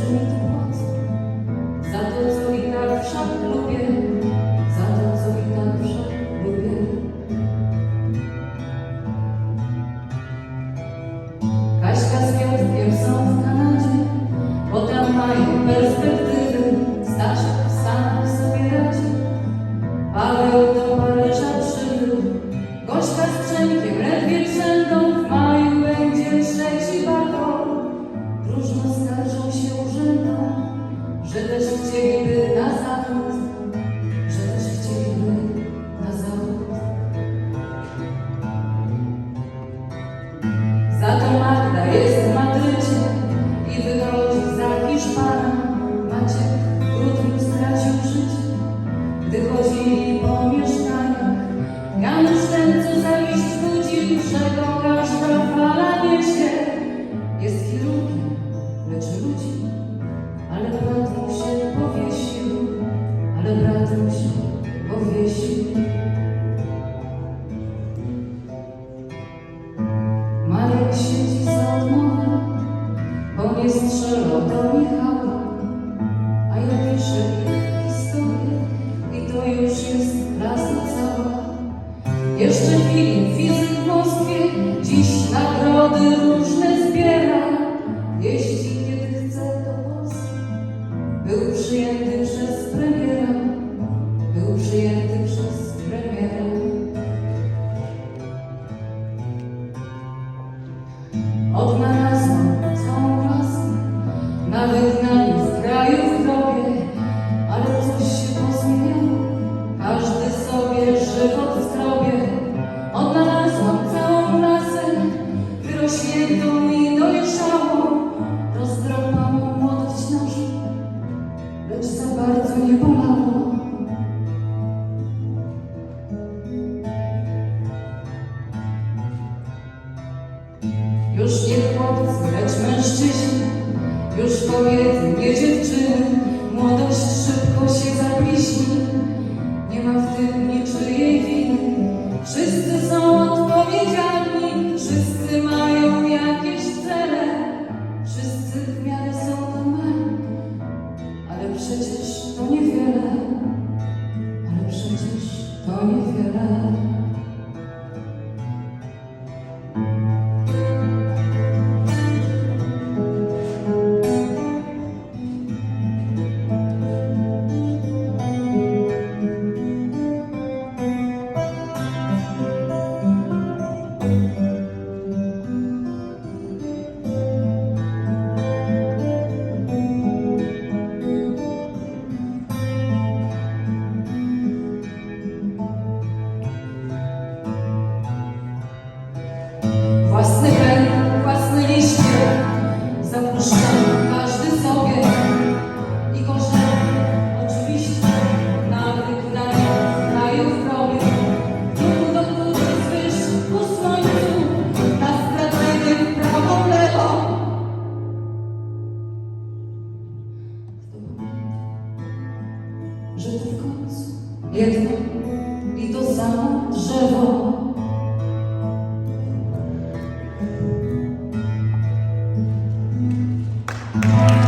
Amen. Ve birbirinden saklanınız. Starusiu, powiesił. Marek siedzi za odmowę, bo nie strzelał do Michała, a ja piszę historię i to już jest klasa cała. Jeszcze film, fizyk w Moskwie, dziś nagrody różne Już nie chłopcy, lecz mężczyźni, już kobiety, nie dziewczyny. Młodość szybko się zapiśni, nie ma w tym niczyjej winy. Wszyscy są odpowiedzialni, wszyscy mają jakieś cele, wszyscy w miarę są normalni, ale przecież to niewiele, ale przecież to niewiele. jedno i to samo drzewo. thank